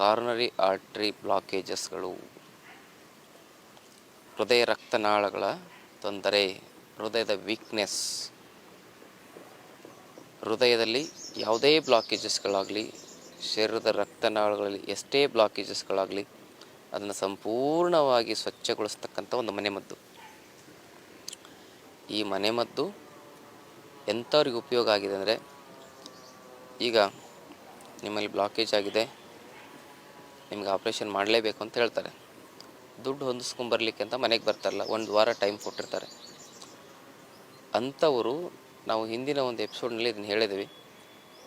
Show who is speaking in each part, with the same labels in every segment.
Speaker 1: ಕಾರ್ನರಿ artery ಬ್ಲಾಕೇಜಸ್ಗಳು ಹೃದಯ ರಕ್ತನಾಳಗಳ ತೊಂದರೆ, ಹೃದಯದ ವೀಕ್ನೆಸ್ ಹೃದಯದಲ್ಲಿ ಯಾವುದೇ ಬ್ಲಾಕೇಜಸ್ಗಳಾಗಲಿ ಶರೀರದ ರಕ್ತನಾಳಗಳಲ್ಲಿ ಎಷ್ಟೇ ಬ್ಲಾಕೇಜಸ್ಗಳಾಗಲಿ ಅದನ್ನು ಸಂಪೂರ್ಣವಾಗಿ ಸ್ವಚ್ಛಗೊಳಿಸ್ತಕ್ಕಂಥ ಒಂದು ಮನೆಮದ್ದು. ಈ ಮನೆಮದ್ದು ಎಂಥವ್ರಿಗೆ ಉಪಯೋಗ ಆಗಿದೆ ಅಂದರೆ, ಈಗ ನಿಮ್ಮಲ್ಲಿ ಬ್ಲಾಕೇಜ್ ಆಗಿದೆ ನಿಮ್ಗೆ ಆಪ್ರೇಷನ್ ಮಾಡಲೇಬೇಕು ಅಂತ ಹೇಳ್ತಾರೆ. ದುಡ್ಡು ಹೊಂದಿಸ್ಕೊಂಬರ್ಲಿಕ್ಕೆ ಅಂತ ಮನೆಗೆ ಬರ್ತಾರಲ್ಲ, ಒಂದು ವಾರ ಟೈಮ್ ಕೊಟ್ಟಿರ್ತಾರೆ. ಅಂಥವರು ನಾವು ಹಿಂದಿನ ಒಂದು ಎಪಿಸೋಡ್ನಲ್ಲಿ ಇದನ್ನು ಹೇಳಿದ್ವಿ.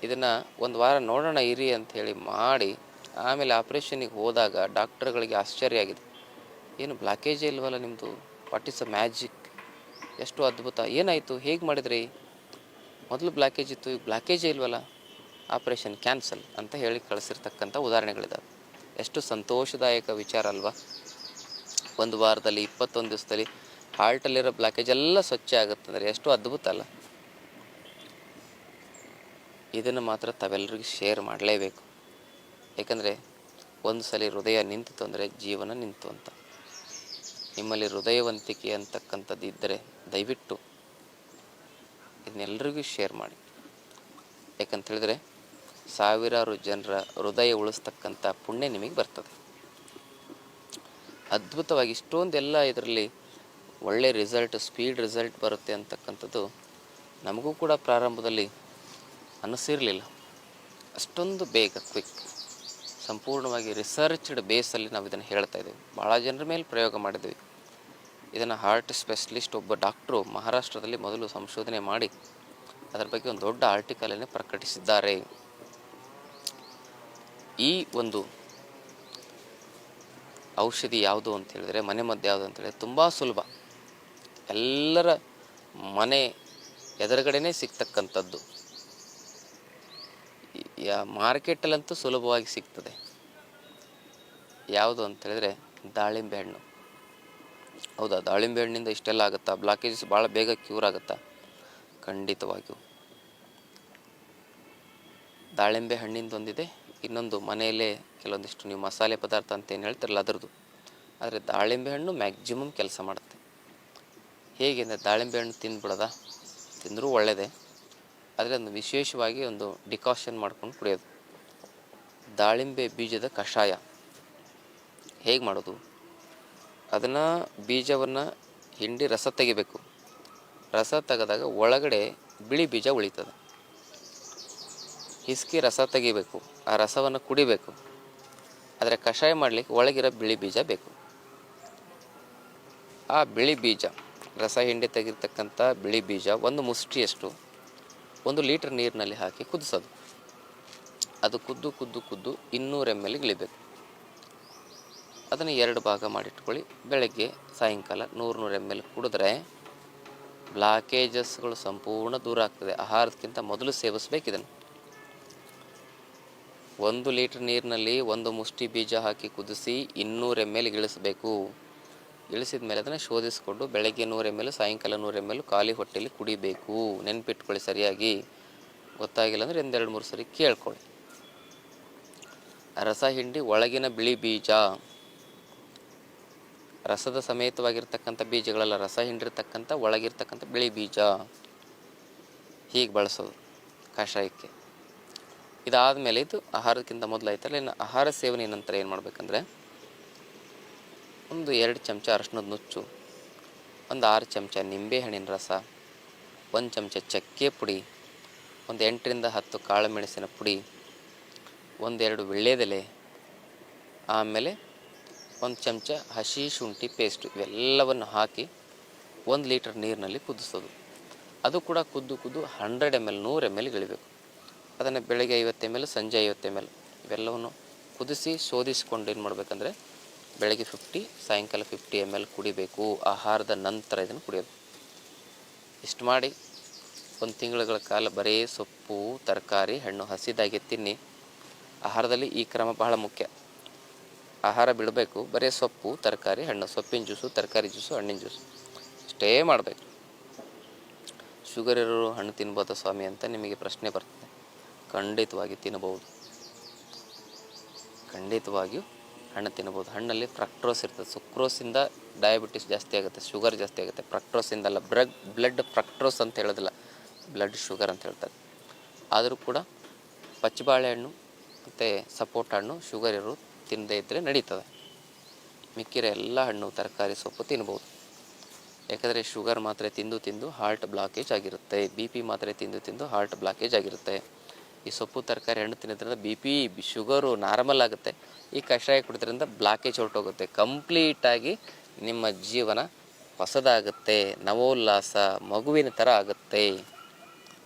Speaker 1: ಇದನ್ನು ಒಂದು ವಾರ ನೋಡೋಣ ಇರಿ ಅಂತ ಹೇಳಿ ಮಾಡಿ, ಆಮೇಲೆ ಆಪ್ರೇಷನಿಗೆ ಹೋದಾಗ ಡಾಕ್ಟರ್ಗಳಿಗೆ ಆಶ್ಚರ್ಯ ಆಗಿದೆ. ಏನು ಬ್ಲಾಕೇಜೇ ಇಲ್ವಲ್ಲ ನಿಮ್ಮದು ವಾಟ್ ಇಸ್ ಅ ಮ್ಯಾಜಿಕ್ ಎಷ್ಟು ಅದ್ಭುತ. ಏನಾಯಿತು? ಹೇಗೆ ಮಾಡಿದ್ರಿ? ಮೊದಲು ಬ್ಲಾಕೇಜ್ ಇತ್ತು, ಈಗ ಬ್ಲಾಕೇಜೇ ಇಲ್ವಲ್ಲ? ಆಪ್ರೇಷನ್ ಕ್ಯಾನ್ಸಲ್ ಅಂತ ಹೇಳಿ ಕಳಿಸಿರ್ತಕ್ಕಂಥ ಉದಾಹರಣೆಗಳಿದ್ದಾವೆ ಎಷ್ಟು ಸಂತೋಷದಾಯಕ ವಿಚಾರ ಅಲ್ವಾ? ಒಂದು ವಾರದಲ್ಲಿ, ಇಪ್ಪತ್ತೊಂದು ದಿವಸದಲ್ಲಿ ಹಾರ್ಟಲ್ಲಿರೋ ಬ್ಲಾಕೇಜ್ ಎಲ್ಲ ಸ್ವಚ್ಛ ಆಗುತ್ತೆ ಅಂದರೆ ಎಷ್ಟು ಅದ್ಭುತ ಅಲ್ಲ? ಇದನ್ನು ಮಾತ್ರ ತಾವೆಲ್ಲರಿಗೂ ಶೇರ್ ಮಾಡಲೇಬೇಕು. ಏಕೆಂದರೆ ಒಂದು ಸಲ ಹೃದಯ ನಿಂತಿತು ಅಂದರೆ ಜೀವನ ನಿಂತು ಅಂತ. ನಿಮ್ಮಲ್ಲಿ ಹೃದಯವಂತಿಕೆ ಅಂತಕ್ಕಂಥದ್ದು ಇದ್ದರೆ ದಯವಿಟ್ಟು ಇದನ್ನೆಲ್ಲರಿಗೂ ಶೇರ್ ಮಾಡಿ. ಯಾಕಂತ ಹೇಳಿದ್ರೆ ಸಾವಿರಾರು ಜನರ ಹೃದಯ ಉಳಿಸ್ತಕ್ಕಂಥ ಪುಣ್ಯ ನಿಮಗೆ ಬರ್ತದೆ. ಅದ್ಭುತವಾಗಿ ಇಷ್ಟೊಂದೆಲ್ಲ ಇದರಲ್ಲಿ ಒಳ್ಳೆ ರಿಸಲ್ಟ್ ಸ್ಪೀಡ್ ರಿಸಲ್ಟ್ ಬರುತ್ತೆ ಅಂತಕ್ಕಂಥದ್ದು ನಮಗೂ ಕೂಡ ಪ್ರಾರಂಭದಲ್ಲಿ ಅನ್ನಿಸಿರಲಿಲ್ಲ ಅಷ್ಟೊಂದು ಬೇಗ ಕ್ವಿಕ್ ಸಂಪೂರ್ಣವಾಗಿ ರಿಸರ್ಚ್ಡ್ ಬೇಸಲ್ಲಿ ನಾವು ಇದನ್ನು ಹೇಳ್ತಾ ಇದ್ದೀವಿ. ಭಾಳ ಜನರ ಮೇಲೆ ಪ್ರಯೋಗ ಮಾಡಿದ್ವಿ. ಇದನ್ನು ಹಾರ್ಟ್ ಸ್ಪೆಷಲಿಸ್ಟ್ ಒಬ್ಬ ಡಾಕ್ಟ್ರು ಮಹಾರಾಷ್ಟ್ರದಲ್ಲಿ ಮೊದಲು ಸಂಶೋಧನೆ ಮಾಡಿ ಅದರ ಬಗ್ಗೆ ಒಂದು ದೊಡ್ಡ ಆರ್ಟಿಕಲನ್ನೇ ಪ್ರಕಟಿಸಿದ್ದಾರೆ. ಈ ಒಂದು ಔಷಧಿ ಯಾವುದು ಅಂತ ಹೇಳಿದ್ರೆ, ಮನೆ ಮದ್ದು ಯಾವುದು ಅಂತ ಹೇಳಿದ್ರೆ ತುಂಬ ಸುಲಭ. ಎಲ್ಲರ ಮನೆ ಎದುರುಗಡೆನೇ ಸಿಗ್ತಕ್ಕಂಥದ್ದು. ಮಾರ್ಕೆಟಲ್ಲಂತೂ ಸುಲಭವಾಗಿ ಸಿಗ್ತದೆ. ಯಾವುದು ಅಂತ ಹೇಳಿದ್ರೆ, ದಾಳಿಂಬೆ ಹಣ್ಣು. ಹೌದಾ? ದಾಳಿಂಬೆ ಹಣ್ಣಿಂದ ಇಷ್ಟೆಲ್ಲ ಆಗುತ್ತಾ? ಬ್ಲಾಕೇಜಸ್ ಭಾಳ ಬೇಗ ಕ್ಯೂರ್ ಆಗುತ್ತಾ? ಖಂಡಿತವಾಗಿಯೂ. ದಾಳಿಂಬೆ ಹಣ್ಣಿಂದ ಒಂದಿದೆ ಇನ್ನೊಂದು ಮನೆಯಲ್ಲೇ ಕೆಲವೊಂದಿಷ್ಟು ನೀವು ಮಸಾಲೆ ಪದಾರ್ಥ ಅಂತ ಏನು ಹೇಳ್ತಾರಲ್ಲ ಅದರದ್ದು. ಆದರೆ ದಾಳಿಂಬೆ ಹಣ್ಣು ಮ್ಯಾಕ್ಸಿಮಮ್ ಕೆಲಸ ಮಾಡುತ್ತೆ. ಹೇಗೆ ಅಂದರೆ ದಾಳಿಂಬೆ ಹಣ್ಣು ತಿಂದ್ಬಿಡೋದ? ತಿಂದರೂ ಒಳ್ಳೆಯದೇ ಆದರೆ ಒಂದು ವಿಶೇಷವಾಗಿ ಒಂದು ಡಿಕಾಷನ್ ಮಾಡ್ಕೊಂಡು ಕುಡಿಯೋದು. ದಾಳಿಂಬೆ ಬೀಜದ ಕಷಾಯ. ಹೇಗೆ ಮಾಡೋದು? ಅದನ್ನು ಬೀಜವನ್ನು ಹಿಂಡಿ ರಸ ತೆಗಿಬೇಕು. ರಸ ತೆಗೆದಾಗ ಒಳಗಡೆ ಬಿಳಿ ಬೀಜ ಉಳಿತದೆ. ಹಿಸ್ಕಿ ರಸ ತೆಗಿಬೇಕು. ಆ ರಸವನ್ನು ಕುಡಿಬೇಕು. ಆದರೆ ಕಷಾಯ ಮಾಡಲಿಕ್ಕೆ ಒಳಗಿರೋ ಬಿಳಿ ಬೀಜ ಬೇಕು. ಆ ಬಿಳಿ ಬೀಜ, ರಸ ಹಿಂಡಿ ತೆಗಿರ್ತಕ್ಕಂಥ ಬಿಳಿ ಬೀಜ ಒಂದು ಮುಷ್ಟಿಯಷ್ಟು ಒಂದು ಲೀಟ್ರ್ ನೀರಿನಲ್ಲಿ ಹಾಕಿ ಕುದಿಸೋದು. ಅದು ಕುದ್ದು ಕುದ್ದು ಕುದ್ದು ಇನ್ನೂರು ಎಂ ಎಲ್ ಇಳಿಬೇಕು. ಅದನ್ನು ಎರಡು ಭಾಗ ಮಾಡಿಟ್ಕೊಳ್ಳಿ. ಬೆಳಗ್ಗೆ, ಸಾಯಂಕಾಲ ನೂರು ನೂರು ಎಂ ಎಲ್ ಕುಡಿದ್ರೆ ಬ್ಲಾಕೇಜಸ್ಗಳು ಸಂಪೂರ್ಣ ದೂರ ಆಗ್ತದೆ. ಆಹಾರಕ್ಕಿಂತ ಮೊದಲು ಸೇವಿಸ್ಬೇಕು ಇದನ್ನು. ಒಂದು ಲೀಟ್ರ್ ನೀರಿನಲ್ಲಿ ಒಂದು ಮುಷ್ಟಿ ಬೀಜ ಹಾಕಿ ಕುದಿಸಿ ಇನ್ನೂರು ಎಂ ಎಲ್ ಇಳಿಸಬೇಕು. ಇಳಿಸಿದ ಮೇಲೆ ಅದನ್ನು ಶೋಧಿಸಿಕೊಂಡು ಬೆಳಗ್ಗೆ ನೂರು ಎಂ ಎಲ್ ಸಾಯಂಕಾಲ ನೂರು ಎಂ ಎಲ್ ಖಾಲಿ ಹೊಟ್ಟೆಯಲ್ಲಿ ಕುಡಿಬೇಕು. ನೆನ್ಪಿಟ್ಕೊಳ್ಳಿ ಸರಿಯಾಗಿ. ಗೊತ್ತಾಗಿಲ್ಲ ಅಂದರೆ ಒಂದೆರಡು ಮೂರು ಸರಿ ಕೇಳ್ಕೊಳ್ಳಿ. ರಸ ಹಿಂಡಿ ಒಳಗಿನ ಬಿಳಿ ಬೀಜ. ರಸದ ಸಮೇತವಾಗಿರ್ತಕ್ಕಂಥ ಬೀಜಗಳೆಲ್ಲ, ರಸ ಹಿಂಡಿರ್ತಕ್ಕಂಥ, ಒಳಗಿರ್ತಕ್ಕಂಥ ಬಿಳಿ ಬೀಜ. ಹೀಗೆ ಬಳಸೋದು ಕಷಾಯಕ್ಕೆ. ಇದಾದಮೇಲೆ ಇದು ಆಹಾರಕ್ಕಿಂತ ಮೊದಲು ಆಯ್ತಲ್ಲ, ಇನ್ನು ಆಹಾರ ಸೇವನೆ ನಂತರ ಏನು ಮಾಡಬೇಕಂದ್ರೆ, ಒಂದು ಎರಡು ಚಮಚ ಅರಶಿನದ ನುಚ್ಚು, ಒಂದು ಆರು ಚಮಚ ನಿಂಬೆಹಣ್ಣಿನ ರಸ, ಒಂದು ಚಮಚ ಚಕ್ಕೆ ಪುಡಿ, ಒಂದು ಎಂಟರಿಂದ ಹತ್ತು ಕಾಳು ಮೆಣಸಿನ ಪುಡಿ ಒಂದೆರಡು ವಿಳ್ಳೆದೆಲೆ ಆಮೇಲೆ ಒಂದು ಚಮಚ ಹಸಿ ಶುಂಠಿ ಪೇಸ್ಟ್ ಇವೆಲ್ಲವನ್ನು ಹಾಕಿ ಒಂದು ಲೀಟರ್ ನೀರಿನಲ್ಲಿ ಕುದಿಸೋದು. ಅದು ಕೂಡ ಕುದ್ದು ಕುದ್ದು ಹಂಡ್ರೆಡ್ ಎಂ ಎಲ್, ನೂರು ಎಂ ಎಲ್ ಇಳಿಬೇಕು. ಅದನ್ನು ಬೆಳಗ್ಗೆ ಐವತ್ತು ಎಂ ಎಲ್ ಸಂಜೆ ಐವತ್ತು ಎಂ ಎಲ್ ಇವೆಲ್ಲವನ್ನು ಕುದಿಸಿ ಶೋಧಿಸಿಕೊಂಡು ಏನು ಮಾಡಬೇಕಂದ್ರೆ ಬೆಳಗ್ಗೆ ಫಿಫ್ಟಿ ಸಾಯಂಕಾಲ ಫಿಫ್ಟಿ ಎಂ ಎಲ್ ಕುಡಿಬೇಕು. ಆಹಾರದ ನಂತರ ಇದನ್ನು ಕುಡಿಯೋದು ಇಷ್ಟು ಮಾಡಿ ಒಂದು ತಿಂಗಳುಗಳ ಕಾಲ ಬರೀ ಸೊಪ್ಪು, ತರಕಾರಿ, ಹಣ್ಣು ಹಸಿದಾಗೆ ತಿನ್ನಿ. ಆಹಾರದಲ್ಲಿ ಈ ಕ್ರಮ ಬಹಳ ಮುಖ್ಯ. ಆಹಾರ ಬಿಡಬೇಕು, ಬರೀ ಸೊಪ್ಪು, ತರಕಾರಿ, ಹಣ್ಣು, ಸೊಪ್ಪಿನ ಜ್ಯೂಸು, ತರಕಾರಿ ಜ್ಯೂಸು, ಹಣ್ಣಿನ ಜ್ಯೂಸು ಇಷ್ಟೇ ಮಾಡಬೇಕು. ಶುಗರ್ ಇರೋರು ಹಣ್ಣು ತಿನ್ಬೋದಾ ಸ್ವಾಮಿ ಅಂತ ನಿಮಗೆ ಪ್ರಶ್ನೆ ಬರ್ತದೆ. ಖಂಡಿತವಾಗಿ ತಿನ್ನಬಹುದು. ಖಂಡಿತವಾಗಿಯೂ ಹಣ್ಣು ತಿನ್ಬೋದು ಹಣ್ಣಲ್ಲಿ ಫ್ರಕ್ಟ್ರೋಸ್ ಇರ್ತದೆ. ಸುಕ್ರೋಸಿಂದ ಡಯಾಬಿಟಿಸ್ ಜಾಸ್ತಿ ಆಗುತ್ತೆ ಶುಗರ್ ಜಾಸ್ತಿ ಆಗುತ್ತೆ. ಫ್ರಕ್ಟ್ರೋಸಿಂದ ಬ್ರಗ್ ಬ್ಲಡ್ ಫ್ರಕ್ಟ್ರೋಸ್ ಅಂತ ಹೇಳೋದಿಲ್ಲ ಬ್ಲಡ್ ಶುಗರ್ ಅಂತ ಹೇಳ್ತಾರೆ. ಆದರೂ ಕೂಡ ಪಚ್ಚ ಬಾಳೆಹಣ್ಣು ಮತ್ತು ಸಪೋಟ ಹಣ್ಣು ಶುಗರ್ ಇರೋ ತಿನ್ನದೇ ಇದ್ದರೆ ನಡೀತದೆ. ಮಿಕ್ಕಿರೋ ಎಲ್ಲ ಹಣ್ಣು ತರಕಾರಿ ಸೊಪ್ಪು ತಿನ್ಬೋದು. ಯಾಕಂದರೆ ಶುಗರ್ ಮಾತ್ರೆ ತಿಂದು ತಿಂದು ಹಾರ್ಟ್ ಬ್ಲಾಕೇಜ್ ಆಗಿರುತ್ತೆ. ಬಿ ಪಿ ಮಾತ್ರೆ ತಿಂದು ತಿಂದು ಹಾರ್ಟ್ ಬ್ಲಾಕೇಜ್ ಆಗಿರುತ್ತೆ. ಈ ಸೊಪ್ಪು ತರಕಾರಿ ಹಣ್ಣು ತಿನ್ನೋದ್ರಿಂದ ಬಿ ಪಿ ಶುಗರು ನಾರ್ಮಲ್ ಆಗುತ್ತೆ. ಈ ಕಷಾಯ ಕುಡಿದ್ರಿಂದ ಬ್ಲಾಕೇಜ್ ಹೊರಟೋಗುತ್ತೆ. ಕಂಪ್ಲೀಟಾಗಿ ನಿಮ್ಮ ಜೀವನ ಹೊಸದಾಗುತ್ತೆ. ನವೋಲ್ಲಾಸ, ಮಗುವಿನ ಥರ ಆಗುತ್ತೆ.